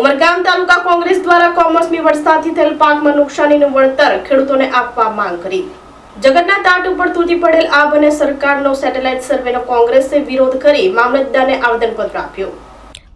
ઉમરગામ તાલુકા કોંગ્રેસ દ્વારા કોમર્સની વરસાદથી થયેલ પાકમાં નુકસાનીનું વળતર ખેડૂતોને આપવા માંગ કરી. જગતના તાટ ઉપર તૂટી પડેલ આબ અને સરકારનો સેટેલાઇટ સર્વેનો કોંગ્રેસે વિરોધ કરી મામલતદારને આવેદનપત્ર આપ્યું.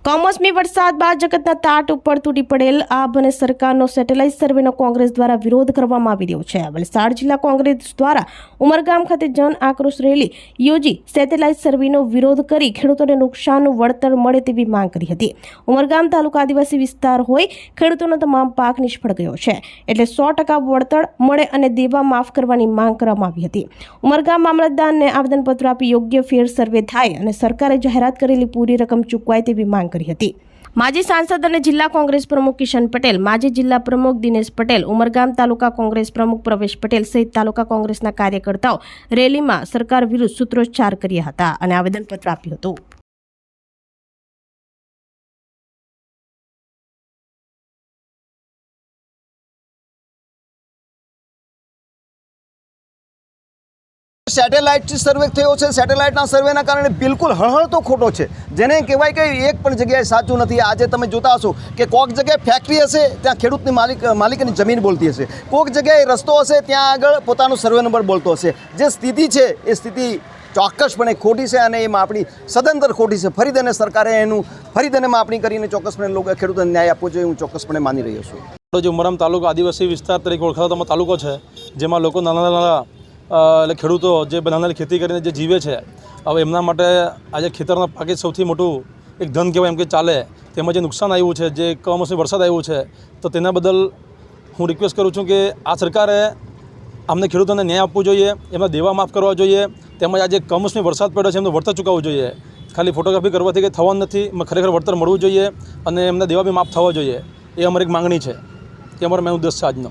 કમોસમી વરસાદ બાદ જગતના તાટ ઉપર તૂટી પડેલ આબ અને સરકારનો સેટેલાઇટ સર્વેનો કોંગ્રેસ દ્વારા વિરોધ કરવામાં આવી રહ્યો છે. વલસાડ જિલ્લા કોંગ્રેસ દ્વારા ઉમરગામ ખાતે જન આક્રોશ રેલી યોજી સેટેલાઇટ સર્વેનો વિરોધ કરી ખેડૂતોને નુકસાનનું વળતર મળે તેવી માંગ કરી હતી. ઉમરગામ તાલુકા આદિવાસી વિસ્તાર હોય ખેડૂતોનો તમામ પાક નિષ્ફળ ગયો છે. એટલે સો ટકા વળતર મળે અને દેવા માફ કરવાની માંગ કરવામાં આવી હતી. ઉમરગામ મામલતદારને આવેદનપત્ર આપી યોગ્ય ફેર સર્વે થાય અને સરકારે જાહેરાત કરેલી પૂરી રકમ ચૂકવાય તેવી માંગ કરી હતી. માજી સાંસદ અને જિલ્લા કોંગ્રેસ પ્રમુખ કિશન પટેલ, માજી જિલ્લા પ્રમુખ દિનેશ પટેલ, ઉમરગામ તાલુકા કોંગ્રેસ પ્રમુખ પ્રવેશ પટેલ સહિત તાલુકા કોંગ્રેસના કાર્યકર્તાઓ રેલીમાં સરકાર વિરુદ્ધ સૂત્રોચ્ચાર કર્યા હતા અને આવેદનપત્ર આપ્યું હતું. સેટેલાઇટ સર્વે થયો છે. સેટેલાઇટના સર્વેના કારણે બિલકુલ હળહળતો ખોટો છે. જેને કહેવાય કે એક પણ જગ્યાએ સાચું નથી. આજે તમે જોતા હશો કે કોક જગ્યાએ ફેક્ટરી હશે, ત્યાં ખેડૂતની માલિક, માલિકની જમીન બોલતી હશે. કોક જગ્યાએ રસ્તો હશે, ત્યાં આગળ પોતાનો સર્વે નંબર બોલતો હશે. જે સ્થિતિ છે, એ સ્થિતિ ચોક્કસપણે ખોટી છે અને એ માપણી સદંતર ખોટી છે. ફરી તેને સરકારે એનું, ફરી તેને માપણી કરીને ચોક્કસપણે લોકો, ખેડૂતોને ન્યાય આપવો જોઈએ. હું ચોક્કસપણે માની રહ્યો છું. જે ઉમરામ તાલુકો આદિવાસી વિસ્તાર તરીકે ઓળખાતો તાલુકો છે, જેમાં લોકો નાના નાના એટલે ખેડૂતો જે નાની ખેતી કરીને જે જીવે છે, હવે એમના માટે આજે ખેતરના પાકે સૌથી મોટું એક ધન કહેવાય એમ કે ચાલે. તેમાં જે નુકસાન આવ્યું છે, જે કમોસમી વરસાદ આવ્યું છે, તો તેના બદલ હું રિક્વેસ્ટ કરું છું કે આ સરકારે અમને ખેડૂતોને ન્યાય આપવો જોઈએ, એમના દેવા માફ કરવા જોઈએ, તેમજ આજે કમોસમી વરસાદ પડ્યો છે, એમનું વળતર ચૂકવવું જોઈએ. ખાલી ફોટોગ્રાફી કરવાથી કંઈ થવાનું નથી ખરેખર વળતર મળવું જોઈએ અને એમના દેવા બી માફ થવા જોઈએ. એ અમારી એક માંગણી છે. એ અમારો મેં ઉદ્દેશ છે આજનો.